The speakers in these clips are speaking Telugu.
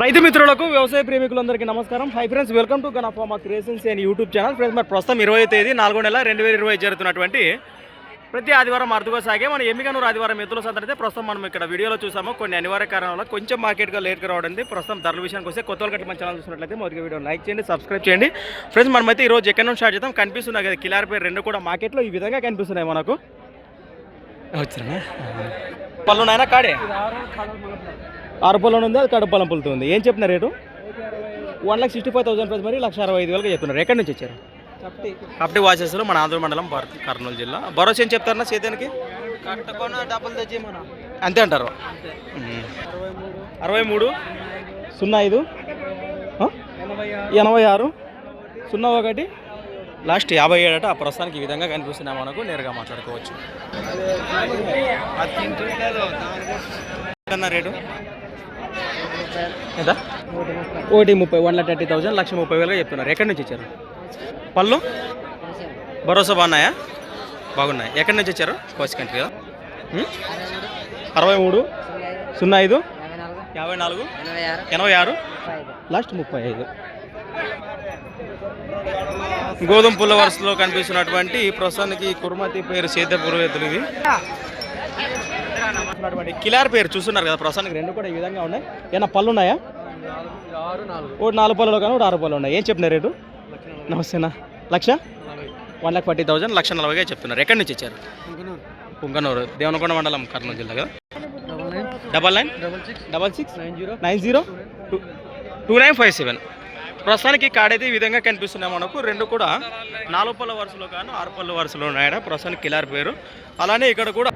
రైతు మిత్రులకు వ్యవసాయ ప్రేమికులందరికీ నమస్కారం. Hi friends welcome to గణఫామా creations and YouTube channel friends మరి ప్రస్తుతం ఇరవై తేదీ నాలుగో నెల రెండు వేల ఇరవై జరుగుతున్నటువంటి ప్రతి ఆదివారం అరుదుగా సాగే మన ఎమ్మిగనూరు ఆదివారం ఎత్తుల సందడితే ప్రస్తుతం మనం ఇక్కడ వీడియోలో చూసాము. కొన్ని అనివార్య కారణాల వల్ల కొంచెం మార్కెట్గా లేట్గా రావడం ప్రస్తుతం ధరల విషయానికి వస్తే కొత్త వాళ్ళకి మన ఛానల్ చూసినట్లయితే మొదటి వీడియో లైక్ చేయండి సబ్స్క్రైబ్ చేయండి. ఫ్రెండ్స్ మనమైతే ఈ రోజు ఎక్కడ నుంచి స్టార్ట్ చేద్దాం? కనిపిస్తున్నాయి కదా కిలార్ పేరు రెండు కూడా మార్కెట్లో ఈ విధంగా కనిపిస్తున్నాయి మనకు. వచ్చినా పళ్ళు నాయన కాడే? ఆరు పొలం ఉంది అది కడుపు పొలం పులుతుంది ఏం చెప్పిన rate? One lakh sixty five thousand price మరి లక్ష అరవై ఐదు వేలుగా చెప్తున్నారు. ఎక్కడి నుంచి వచ్చారు? కపటి. వాచెస్లో మన ఆంధ్ర మండలం కర్నూలు జిల్లా. భరోసా ఏం చెప్తారన్నా మన అంతే అంటారు. అరవై మూడు. సున్నా ఐదు? ఎనభై ఆరు. సున్నా ఒకటి. లాస్ట్ యాభై ఏడట ఆ ప్రస్తుతానికి ఈ విధంగా కనిపిస్తున్నాయి మనకు. నేరుగా మాట్లాడుకోవచ్చు. రేటు? ఎంత? ఒకటి ముప్పై వన్ లాక్ థర్టీ థౌసండ్ లక్ష ముప్పై వేలుగా చెప్తున్నారు. ఎక్కడి నుంచి ఇచ్చారు పళ్ళు? భరోసా బాగున్నాయా? బాగున్నాయి. ఎక్కడి నుంచి వచ్చారు? కోచ్ కంట్రీ కదా. అరవై మూడు సున్నా ఐదు యాభై నాలుగు ఎనభై ఆరు లాస్ట్ ముప్పై ఐదు. గోధుమ పుల్ల వరుసలో కనిపిస్తున్నటువంటి ప్రస్తుతానికి కుర్మతి పేరు సేద్య ఇవి. ఉన్నటువంటి కిలార్ పేరు చూస్తున్నారు కదా ప్రస్తుతానికి రెండు కూడా ఈ విధంగా ఉన్నాయి. ఏమైనా పళ్ళు ఉన్నాయా? నాలుగు ఒకటి నాలుగు పళ్ళు కానీ ఒకటి ఆరు పళ్ళు ఉన్నాయి. ఏం చెప్పిన రేటు? నమస్తేనా. లక్ష? వన్ లాక్ ఫార్టీ థౌసండ్ లక్ష నలభైగా చెప్తున్నారు. ఎక్కడి నుంచి ఇచ్చారు పుంగనూరు. దేవనకొండ మండలం కర్నూలు జిల్లా కదా. Double nine? Double six? Nine zero? Nine zero two two nine five seven. ప్రస్తుతానికి కాడైతే ఈ విధంగా కనిపిస్తున్నాయి మనకు. రెండు కూడా నాలుగు పళ్ళ వరుసలో కానీ ఆరు పళ్ళ వరుసలో ఉన్నాయట. ప్రస్తుతానికి కిలార్ పేరు. అలానే ఇక్కడ కూడా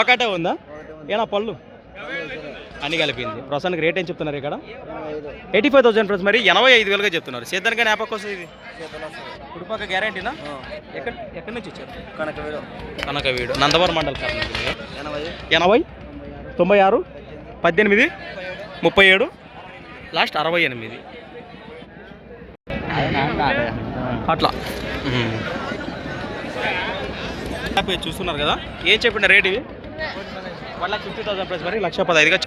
ఒకటే ఉందా? ఏనా పళ్ళు? అన్ని కలిపింది. ప్రస్తుతానికి రేట్ ఏం చెప్తున్నారు ఇక్కడ? ఎయిటీ ఫైవ్ థౌసండ్ ప్లస్ మరి ఎనభై ఐదు వేలుగా చెప్తున్నారు. సేద్దానికి జ్ఞాపకం వస్తుంది ఇది. కుడిపక్క గ్యారంటీనా ఎక్కడ ఎక్కడి నుంచి ఇచ్చారు కనక వేలు కనక వీడు నందవరం మండల. ఎనభై. ఎనభై? తొంభై ఆరు? పద్దెనిమిది ముప్పై ఏడు లాస్ట్ అరవై ఎనిమిది. అట్లా. చూస్తున్నారు కదా? ఏం చెప్పిన రేట్ ఇవి? One lakh fifty thousand plus మరి లక్ష పదహైదుగా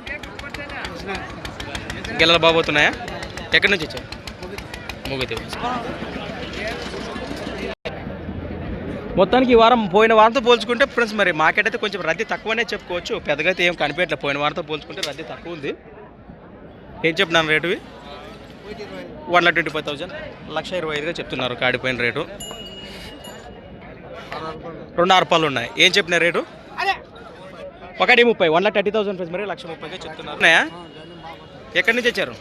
గెలలు బాబోతున్నాయా ఎక్కడి నుంచి వచ్చాయి ముగితే. మొత్తానికి ఈ వారం పోయిన వారంతో పోల్చుకుంటే ఫ్రెండ్స్ మరి మార్కెట్ అయితే కొంచెం రద్దీ తక్కువనే చెప్పుకోవచ్చు. పెద్దగా అయితే ఏం కనిపించట్లేదు. పోయిన వారంతో పోల్చుకుంటే రద్దీ తక్కువ ఉంది. ఏం చెప్తున్నాను రేటువి one lakh twenty five thousand. లక్ష ఇరవై ఐదుగా చెప్తున్నారు కాడిపోయిన రేటు. రెండు ఆరుపాలు ఉన్నాయి. ఏం చెప్పిన రేటు? ఒకటి ముప్పై. One lakh thirty thousand price మరి లక్ష ముప్పైగా చెప్తున్నారు. ఉన్నాయా? ఎక్కడి నుంచి వచ్చారు?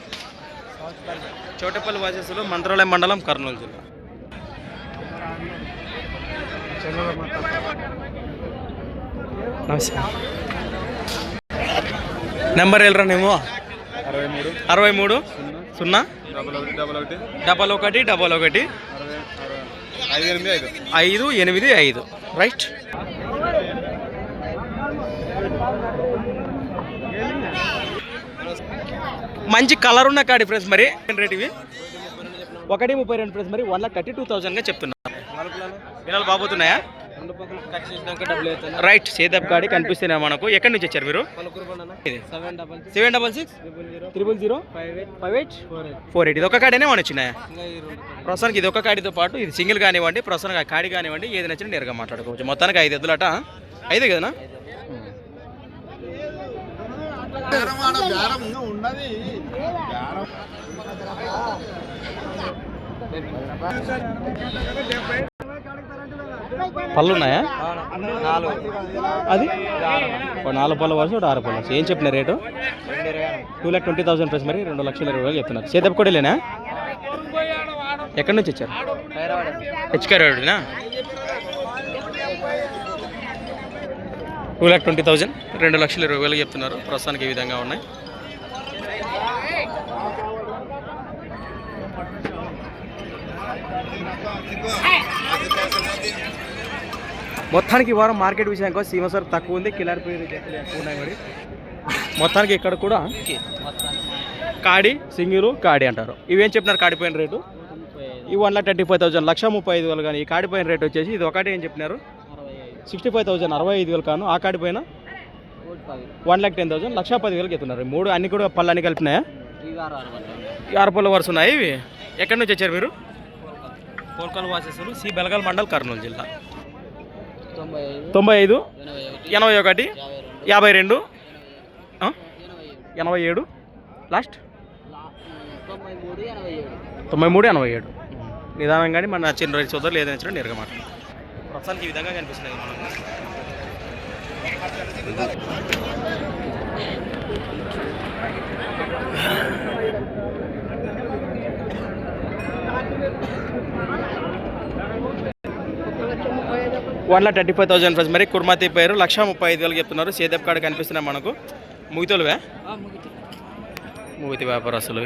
చోటపల్లి వాసేసులు మంత్రాలయం మండలం కర్నూలు జిల్లా. నమస్తే నెంబర్ అరవై మూడు. అరవై మూడు. సున్నా. డబల్ ఒకటి. డబల్ ఒకటి ఐదు ఎనిమిది ఐదు. రైట్. మంచి కలర్ ఉన్న కాడి ఫ్రెండ్స్ మరి. రేట్ ఇవి? ఒకటి ముప్పై రెండు ఫ్రెండ్స్ మరి వన్ లాక్ థర్టీ టూ థౌసండ్గా చెప్తున్నారు వినాలు బాబోతున్నాయా? రైట్ సేదప్ కాడి కనిపిస్తున్నాయి మనకు. ఎక్కడి నుంచి వచ్చారు మీరు? Seven double seven double six. Triple zero. Five eight. Four eight. ఇది ఒక కాడనే మన వచ్చినాయా ప్రస్తుతానికి ఇది ఒక కాడితో పాటు ఇది సింగిల్ కానివ్వండి ప్రస్తుతానికి ఆ కాడి కానివ్వండి ఏది నచ్చినా నేరుగా మాట్లాడుకోవచ్చు. మొత్తానికి ఐదు ఎద్దులట. ఐదు కదనా? పళ్ళు ఉన్నాయా అది? నాలుగు పళ్ళ వరుస ఒకటి ఆరు పళ్ళ. ఏం చెప్పిన rate? Two lakh twenty thousand price మరి రెండు లక్షల ఇరవై వేలు చెప్తున్నారు. చేతపు కొడలేనా ఎక్కడి నుంచి వచ్చారు? హెచ్కే రోడ్నా టూ ల్యాక్ ట్వంటీ థౌజండ్ రెండు లక్షల ఇరవై వేలు చెప్తున్నారు. ప్రస్తుతానికి ఈ విధంగా ఉన్నాయి. మొత్తానికి వారం మార్కెట్ విషయానికి వస్తే సీమ సార్ తక్కువ ఉంది కిలర్ పేరు ఎక్కువ ఉన్నాయి మరి. మొత్తానికి ఇక్కడ కూడా కాడి సింగిలు కాడి అంటారు. ఇవేం చెప్పినారు కాడిపోయిన రేటు? ఈ one lakh thirty five thousand లక్ష ముప్పై ఐదు వేలు కానీ ఈ కాడిపోయిన రేట్ వచ్చేసి ఇది ఒకటి ఏం చెప్పినారు? సిక్స్టీ ఫైవ్ థౌసండ్ అరవై ఐదు వేలు కాను. ఆ కాడిపోయిన వన్ లాక్ టెన్ థౌసండ్ లక్ష పదివేలకి ఎత్తున్నారు. మూడు అన్ని కూడా పళ్ళు అన్ని కలిపినాయా? ఈ ఆరు పళ్ళు వరుస ఉన్నాయి ఇవి. ఎక్కడి నుంచి వచ్చారు మీరు? కోల్కల్ వాసేసులు సి బెలగల్ మండల్ కర్నూలు జిల్లా. తొంభై ఐదు. ఎనభై ఒకటి. యాభై రెండు? ఎనభై ఏడు? లాస్ట్? తొంభై మూడు ఎనభై ఏడు. నిదానంగానే మన నచ్చిన రైతు సోదరులు ఏదైనా నచ్చిన నేరుగా మాట్లాడు ప్రస్తుతానికి ఈ విధంగా కనిపిస్తున్నాయి మనకు. One lakh thirty five thousand plus మరి కుర్మాతి పేరు లక్ష ముప్పై ఐదు వేలకు చెప్తున్నారు. సేదప్ కాడ కనిపిస్తున్నాయి మనకు. ముగితోలువే? మూతి వ్యాపారస్తులు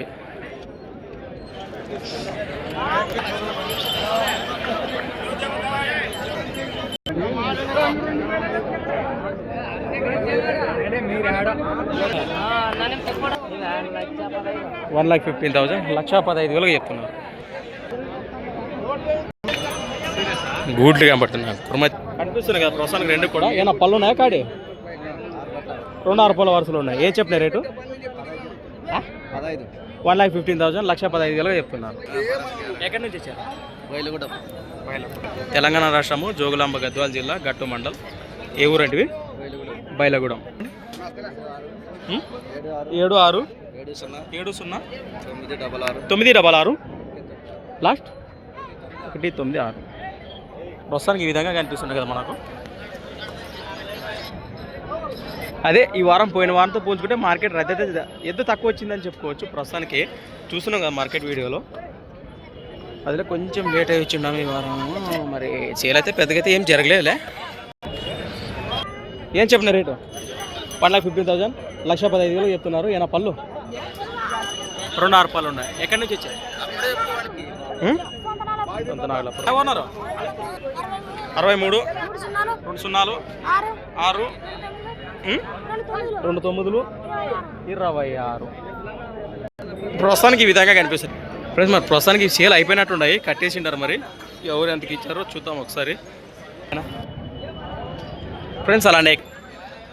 వన్ లాక్ ఫిఫ్టీన్ థౌసండ్. లక్ష పదహైదు వేలకు చెప్తున్నారు. గూడ్లు కనబడుతున్నాయి. కుర్మ కనిపిస్తున్నాయి కదా ప్రస్తుతానికి రెండు కూడా. ఏమన్నా పళ్ళు ఉన్నాయా కాడి? రెండు ఆరు పళ్ళ వరుసలు ఉన్నాయి. ఏ చెప్పిన rate? One lakh fifteen thousand లక్ష పదహైదు వేలుగా చెప్తున్నారు. ఎక్కడి నుంచి వచ్చారు? తెలంగాణ రాష్ట్రము జోగులాంబ గద్వాల జిల్లా గట్టు మండల్. ఏ ఊరంటివి? బైలగూడెం? ఏడు ఆరు? ఏడు సున్నా. ఏడు సున్నా? తొమ్మిది డబల్ ఆరు. తొమ్మిది డబల్ ఆరు? లాస్ట్? ఒకటి తొమ్మిది ఆరు. ప్రస్తుతానికి ఈ విధంగా కనిపిస్తుంది కదా మనకు. అదే ఈ వారం పోయిన వారంతో పోల్చుకుంటే మార్కెట్ రద్దు ఎద్దు తక్కువ వచ్చిందని చెప్పుకోవచ్చు. ప్రస్తుతానికి చూస్తున్నాం కదా మార్కెట్ వీడియోలో. అదిలో కొంచెం లేట్ అయి వచ్చిండాము ఈ వారం. మరి సేల్ అయితే పెద్దగా అయితే ఏం జరగలేదులే. ఏం చెప్పిన rate? One lakh fifteen thousand. లక్ష పదహైదు వేలు చెప్తున్నారు. ఏనా పళ్ళు? రెండు ఆరు పళ్ళు ఉన్నాయి. ఎక్కడి నుంచి వచ్చాయి? ఉన్నారు అరవై మూడు. రెండు సున్నాలు. ఆరు? రెండు తొమ్మిదిలు. ఇరవై ఆరు. ప్రస్తుతానికి ఈ విధంగా కనిపిస్తుంది. ఫ్రెండ్స్ మరి ప్రస్తుతానికి సేల్ అయిపోయినట్టున్నాయి కట్టేసిండారు మరి. ఎవరు ఎంతకి ఇచ్చారో చూద్దాం ఒకసారి. ఫ్రెండ్స్ అలానే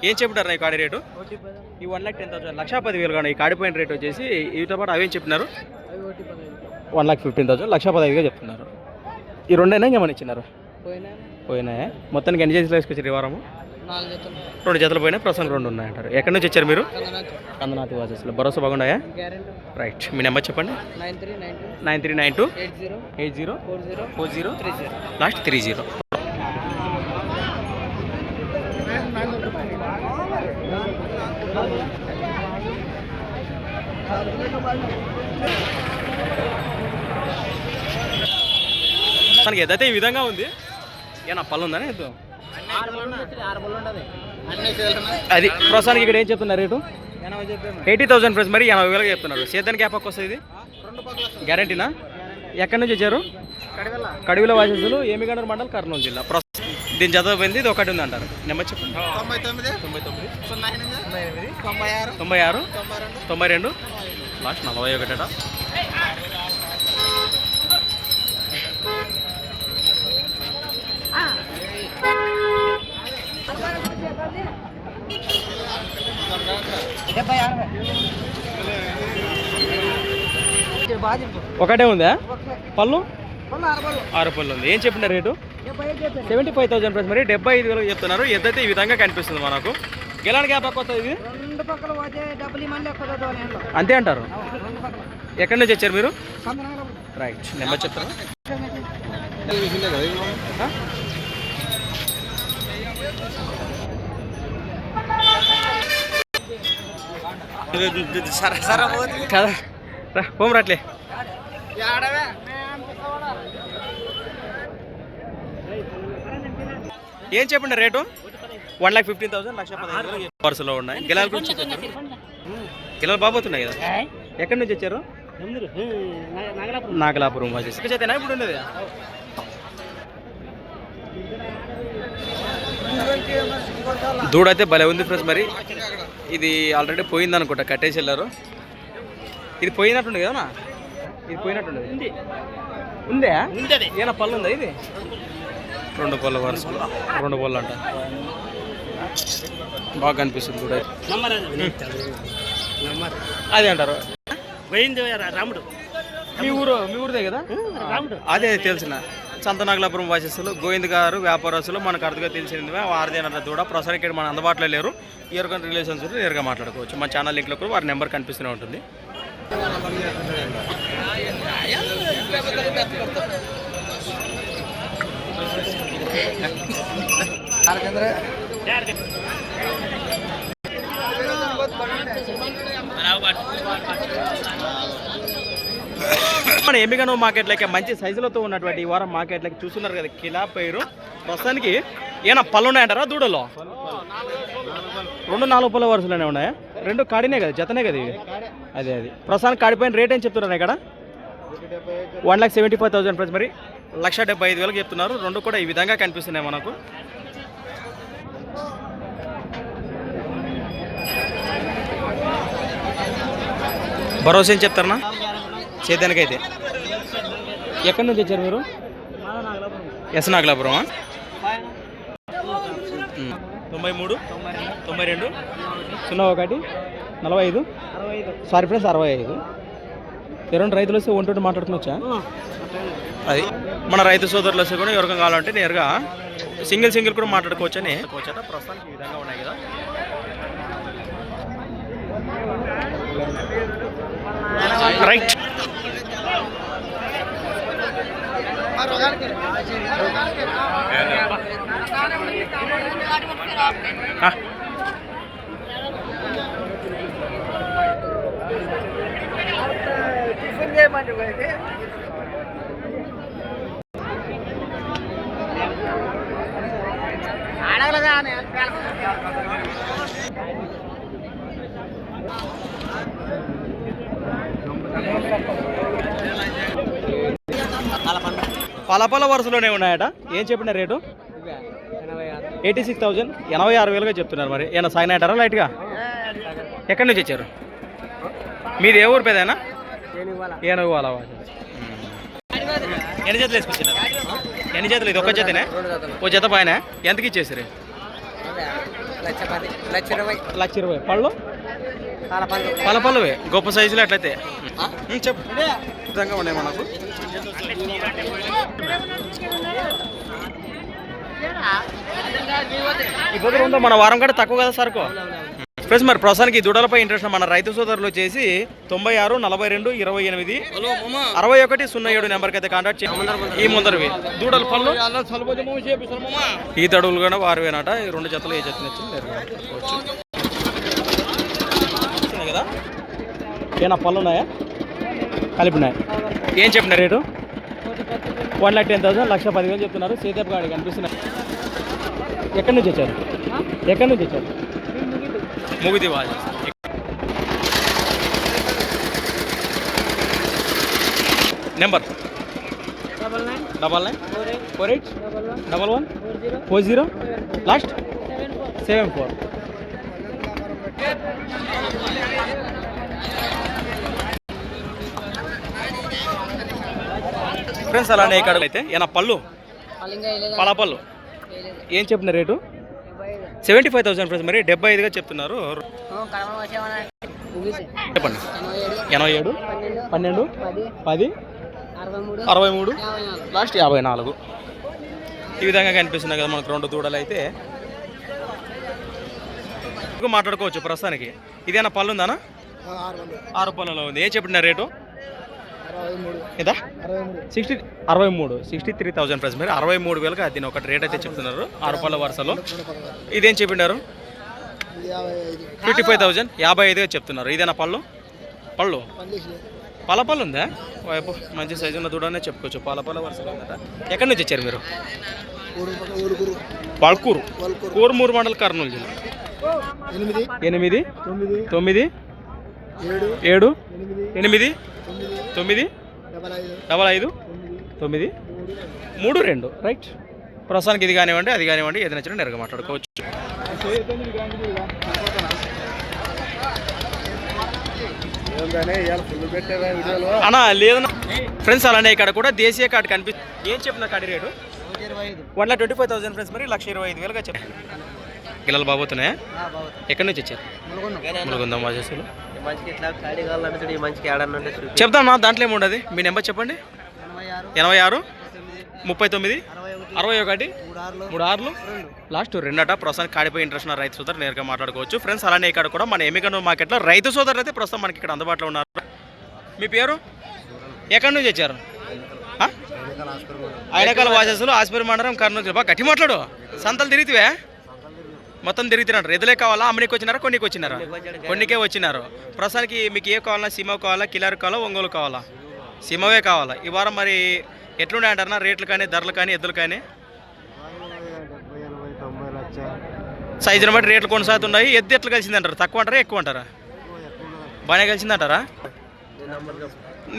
ఏం చెప్తారు ఈ కాడి రేటు? ఈ వన్ లాక్ టెన్ థౌసండ్. లక్ష పది వేలు కానీ ఈ కాడిపోయిన రేట్ వచ్చేసి వీటితో పాటు అవేం చెప్పినారు? One lakh fifteen thousand. లక్ష పదహైదుగా చెప్తున్నారు. ఈ రెండైనా ఇంకేమైనా ఇచ్చినారు? పోయినా పోయినాయా? మొత్తానికి ఎన్ని చేతులు వేసుకొచ్చారు ఈ వారము? రెండు జతలు పోయినాయి ప్రస్తుతం రెండు ఉన్నాయంటారు. ఎక్కడి నుంచి వచ్చారు మీరు? కందనాథ్ కందనాథి వాసెస్లో భరోసా బాగున్నాయా? రైట్. మీ నెంబర్ చెప్పండి. Nine three nine two. Eight zero. Four zero. Zero. Three zero. Last three తనకి ఏదైతే ఈ విధంగా ఉంది ఏనా పళ్ళు ఉందని అన్నీ అది ప్రస్తుతానికి ఇక్కడ ఏం చెప్తున్నారు రేటు? ఎయిటీ థౌసండ్ ప్రైస్ మరి ఎనభై వేలకు చెప్తున్నారు. సేద్యానికి గ్యాప్ వస్తుంది ఇది? గ్యారంటీనా? ఎక్కడి నుంచి వచ్చారు? కడివిల వాసెస్లు ఏమిగండర్ మండల్ కర్నూలు జిల్లా. ప్రస్తుతం దీని పోయింది ఇది ఒకటి ఉంది అంటారు. నెంబర్ చెప్పండి తొంభై ఆరు. తొంభై రెండు. లాస్ట్ నలభై ఒకటట ఒకటే ఉందా? పళ్ళు? ఆరు పళ్ళు. ఉంది. ఏం చెప్పిన rate? Seventy five thousand price మరి డెబ్బై ఐదు వేలకు చెప్తున్నారు. ఎద్దైతే ఈ విధంగా కనిపిస్తుంది మనకు. గెలాన్ గ్యాప్ ఇది? ఎక్కువ నేను అంతే అంటారు? ఎక్కడి నుంచి వచ్చారు మీరు? రైట్ నెంబర్ చెప్తారా? కదా? రా పోం రాట్లే ఏం చెప్పండి rate? One lakh fifteen thousand లక్ష వరుసలో ఉన్నాయి. గిలాల గురించి గిలాలు బాబోతున్నాయి కదా? ఎక్కడి నుంచి వచ్చారు? నాగలాపురం. చేతనా? ఇప్పుడు ఉండేది. దూడైతే భలే ఉంది ఫ్రెండ్స్ మరి. ఇది ఆల్రెడీ పోయింది అనుకుంటా కట్టేసి వెళ్ళారు. ఇది పోయినట్టుంది కదా ఇది పోయినట్టుంది ఉంది. ఉందే? ఉంది ఏనా పళ్ళు ఉందా ఇది? రెండు పళ్ళ వరుస రెండు పళ్ళు అంట. బాగా కనిపిస్తుంది కూడా అదే అంటారు. పోయింది రాముడు. మీ ఊరు మీ ఊరిదే కదా? అదే తెలిసిన. సంతనాగలాపురం వాసస్సులు గోవింద్ గారు వ్యాపారస్తులు మనకు అర్థంగా తెలిసింది. వారిదేనంట కూడా ఇక్కడ మన అందుబాటులో లేరు. ఇయర్కన్ రిలేషన్స్ నేరుగా మాట్లాడుకోవచ్చు. మన ఛానల్ లింక్లో కూడా వారి నెంబర్ కనిపిస్తూనే ఉంటుంది. మన ఎంబికను మార్కెట్లకి మంచి సైజులతో ఉన్నటువంటి ఈ వారం మార్కెట్లకి చూస్తున్నారు కదా కిలా పైరు. ప్రస్తుతానికి ఏమైనా పళ్ళు ఉన్నాయంటారా దూడలో? రెండు నాలుగు పళ్ళ వరుసలోనే ఉన్నాయా? రెండు కాడినే కదా జతనే కదా ఇవి? అదే అది. ప్రస్తుతానికి కాడిపోయిన రేట్ ఏం చెప్తున్నారు ఇక్కడ? One lakh seventy five thousand price మరి లక్ష డెబ్బై ఐదు వేలకు చెప్తున్నారు. రెండు కూడా ఈ విధంగా కనిపిస్తున్నాయి మనకు. భరోసా ఏం చెప్తారన్నా? చేద్దానికైతే. ఎక్కడి నుంచి వచ్చారు మీరు? ఎస్ నాగలాపురం. తొంభై మూడు తొంభై రెండు. సున్నా ఒకటి నలభై ఐదు సారీ ఫ్రెండ్స్ అరవై ఐదు ఎవరైనా రైతులు వస్తే ఒంటి మాట్లాడుకునొచ్చా అది మన రైతు సోదరులు వస్తే కూడా ఎవరికైనా కావాలంటే నేరుగా సింగిల్ సింగిల్ కూడా మాట్లాడుకోవచ్చు అని కోచట ప్రస్తుతానికి ఈ విధంగా ఉన్నాయి కదా. రైట్ ఆ. అడగలేదా అని పలపల వరుసలోనే ఉన్నాయట. ఏం చెప్పిన రేటు? ఎయిటీ సిక్స్ థౌజండ్ ఎనభై ఆరు వేలుగా చెప్తున్నారు మరి. ఏమైనా సాగిన అంటారా లైట్గా ఎక్కడి నుంచి వచ్చారు? మీది ఏ ఊరు పేదేనా? ఏనుగు వాళ్ళ ఎన్ని జతలు వేసుకొచ్చినారు ఎన్ని జతలు? ఇది ఒక్క జతనే? ఓ జత పైన? ఎంతకి ఇచ్చేసారు లక్ష ఇరవై. పళ్ళు? పల పళ్ళువే. గొప్ప సైజులో అట్లయితే. చెప్పు. విధంగా ఉన్నాయి మనకు ఇప్పుడు ఉందో? మన వారం కూడా తక్కువ కదా సరుకు ఫ్రెండ్స్ మరి ప్రస్తుతానికి దూడలపై ఇంట్రెస్ట్ మన రైతు సోదరులు వచ్చేసి తొంభై ఆరు నలభై రెండు ఇరవై ఎనిమిది అరవై ఒకటి సున్నా ఏడు నెంబర్కి అయితే కాంటాక్ట్ ఈ ముందరవి దూడల పళ్ళు. ఈ తడువులు కూడా వారివేనట ఈ రెండు జతలు ఏ జత నచ్చింది కదా? ఏనా పళ్ళు ఉన్నాయా? కలిపినాయి? ఏం చెప్పిన rate? One lakh ten thousand లక్ష పదివేలు చెప్తున్నారు. సేదేపు గాడి కనిపిస్తున్నాయి ఎక్కడి నుంచి వచ్చారు? ఎక్కడి నుంచి వచ్చారు? ముగిది వాళ్ళు number double nine four eight double one four zero last seven four friends అలానే ఇక్కడ అయితే ఏనా పళ్ళు? పలా పళ్ళు ఏం చెప్పిన rate? Seventy five thousand friends మరి డెబ్బై ఐదుగా చెప్తున్నారు. చెప్పండి. ఎనభై ఏడు పన్నెండు పది అరవై మూడు అరవై మూడు లాస్ట్ యాభై నాలుగు. ఈ విధంగా కనిపిస్తున్నాయి కదా మనకు రెండు దూడలు అయితే ఎక్కువ మాట్లాడుకోవచ్చు ప్రస్తుతానికి. ఇదేనా పళ్ళు ఉందానా ఆరు పళ్ళలో ఉంది. ఏం చెప్పిన రేటు? సిక్స్టీ అరవై మూడు. సిక్స్టీ త్రీ థౌసండ్ ప్రైస్ మీరు అరవై మూడు వేలకు దీని ఒక రేట్ అయితే చెప్తున్నారు ఆరు పళ్ళ వరుసలో. ఇదేం ఐదు. ఫిఫ్టీ ఫైవ్ థౌసండ్ యాభై ఐదుగా చెప్తున్నారు. ఇదేనా పళ్ళు? పళ్ళు. పాల పళ్ళు ఉందా? వైపు మంచి సైజు ఉన్న దూడనే చెప్పుకోవచ్చు. పాల పళ్ళ వరుసలో ఉందట. ఎక్కడి నుంచి వచ్చారు మీరు? పల్కూరు కూరుమూరు మండల్ కర్నూలు జిల్లా. ఎనిమిది. ఎనిమిది. తొమ్మిది. ఏడు. ఎనిమిది. తొమ్మిది? డబల్ ఐదు. తొమ్మిది? మూడు రెండు. రైట్. ప్రస్తుతానికి ఇది కానివ్వండి అది కానివ్వండి ఏది నచ్చినా నేరుగా మాట్లాడుకోవచ్చు. అన్నా లేదన్నా. ఫ్రెండ్స్ అలానే ఇక్కడ కూడా దేశీయ కార్డు కనిపిస్తుంది ఏం చెప్పిన card rate? One lakh twenty five thousand friends మరి లక్ష ఇరవై ఐదు వేలుగా చెప్పారు. గిల్లలు బాబోతున్నాయా ఎక్కడి నుంచి వచ్చారు? ములుగుందాం. వాసేసులు మంచికి ఇట్లా ఖాళీ కావాలంటే చూడు, ఈ మంచికి ఏడన్నంటే చూపి చెప్తాం నా దాంట్లో ఏముండదు మీ నెంబర్ చెప్పండి. ఎనభై ఆరు ముప్పై తొమ్మిది అరవై ఒకటి మూడు ఆరులు. లాస్ట్ రెండట ప్రస్తుతానికి కాడిపోయి ఇంట్రెస్ట్ ఉన్న రైతు సోదరు నేరుగా మాట్లాడుకోవచ్చు. ఫ్రెండ్స్ అలానే ఇక్కడ కూడా మన ఎమికనూరు మార్కెట్లో రైతు సోదరులు అయితే ప్రస్తుతం మనకి ఇక్కడ అందుబాటులో ఉన్నారు. మీ పేరు? ఎక్కడి నుంచి వచ్చారు? ఆ? ఆయనకాల వాసస్సులు ఆస్పరి మండలం కర్నూలు గట్టి మాట్లాడు. సంతలు తిరిగితే మొత్తం తిరుగుతున్నారు ఎదులే కావాలా? అమ్మనికి వచ్చినారా? కొన్నికి వచ్చినారా? కొన్నికే వచ్చినారు. ప్రస్తుతానికి మీకు ఏ కావాలా సీమ కావాలా కిలర్ కావాలా ఒంగోలు కావాలా? సీమవే కావాలా. ఈ వారం మరి ఎట్లున్నాయి రేట్లు కానీ ధరలు కానీ ఎద్దులు కానీ? సైజుని బట్టి రేట్లు కొనసాగుతున్నాయి. ఎద్దు ఎట్లు కలిసింది అంటారు తక్కువ అంటారా ఎక్కువ అంటారా? బాగానే కలిసింది అంటారా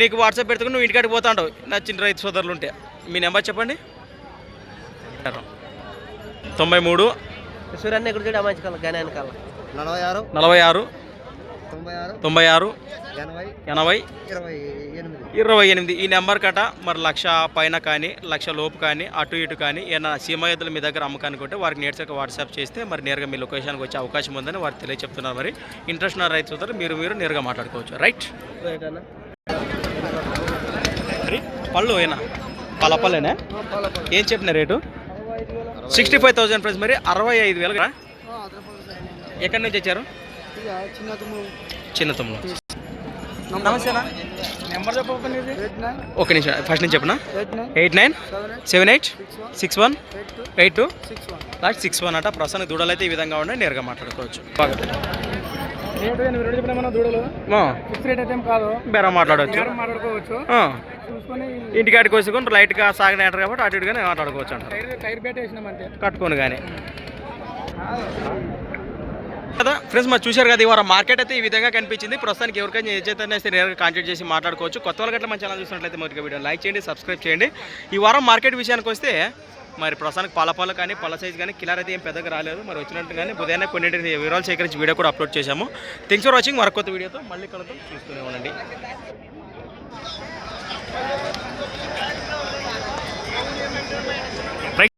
నీకు వాట్సాప్ పెడుతుకుని నువ్వు ఇంటికాడికి పోతా ఉంటావు నచ్చిన రైతు సోదరులు ఉంటే. మీ నెంబర్ చెప్పండి. తొంభై మూడు సూర్యాన్ని ఇక్కడ చూడు? మంచి వెనకాల నలభై ఆరు. నలభై ఆరు. తొంభై ఆరు. తొంభై ఆరు. ఎనభై. ఎనభై. ఇరవై ఎనిమిది. ఇరవై ఎనిమిది. ఈ నెంబర్ కట మరి లక్ష పైన కానీ లక్ష లోపు కానీ అటు ఇటు కానీ ఏమైనా సీమ ఎద్దులు మీ దగ్గర అమ్మకానికి ఉంటే వారికి నేర్చక వాట్సాప్ చేస్తే మరి నేరుగా మీ లొకేషన్కి వచ్చే అవకాశం ఉందని వారు తెలియచెప్తున్నారు మరి. ఇంట్రెస్ట్ ఉన్న రైతు సోదరు మీరు మీరు నేరుగా మాట్లాడుకోవచ్చు. రైట్? పళ్ళు ఏనా? పళ్ళ పళ్ళేనా? ఏం చెప్పిన rate? Sixty five thousand price మరి అరవై ఐదు వేలు. కదా ఎక్కడి నుంచి వచ్చారు? చిన్న తుమ్ము చిన్న తమ్ముడు నమస్తేనా? నెంబర్ ఒక నిమిషం. ఫస్ట్ నుంచి చెప్పనా? Eight nine. Seven eight. Six one. Eight two. Last six one అట. ప్రస్తుతానికి దూడలు అయితే ఈ విధంగా ఉండే నేరుగా మాట్లాడుకోవచ్చు. బాగా బేరా మాట్లాడవచ్చు ఇంటికాడికి వచ్చుకొని లైట్గా సాగనే అంటారు కాబట్టి అటు ఇటుగానే మాట్లాడుకోవచ్చు అంటారు. కట్టుకొని కానీ కదా ఫ్రెండ్స్ మరి చూశారు కదా ఇవాళ మార్కెట్ అయితే ఈ విధంగా కనిపించింది. ప్రస్తుతానికి ఎవరికైనా ఏ చేతనే సరే నేరుగా కాంటాక్ట్ చేసి మాట్లాడుకోవచ్చు. కొత్త వాళ్ళకి అట్లా మన ఛానల్ చూసినట్లయితే మొదటిగా వీడియో లైక్ చేయండి సబ్స్క్రైబ్ చేయండి. ఈ వారం మార్కెట్ విషయానికి వస్తే మరి ప్రస్తుతానికి పాల పాలు కానీ పళ్ళ సైజ్ కానీ కిలర్ అయితే ఏం పెద్దగా రాలేదు. మరి వచ్చినట్టు కానీ ఉదయాన్నే కొన్నింటి వివరాలు సేకరించి వీడియో కూడా అప్లోడ్ చేశాము. థింగ్స్ ఫర్ వాచింగ్ మరొక కొత్త వీడియోతో మళ్ళీ కలుగుతాం చూస్తూనే ఉండండి.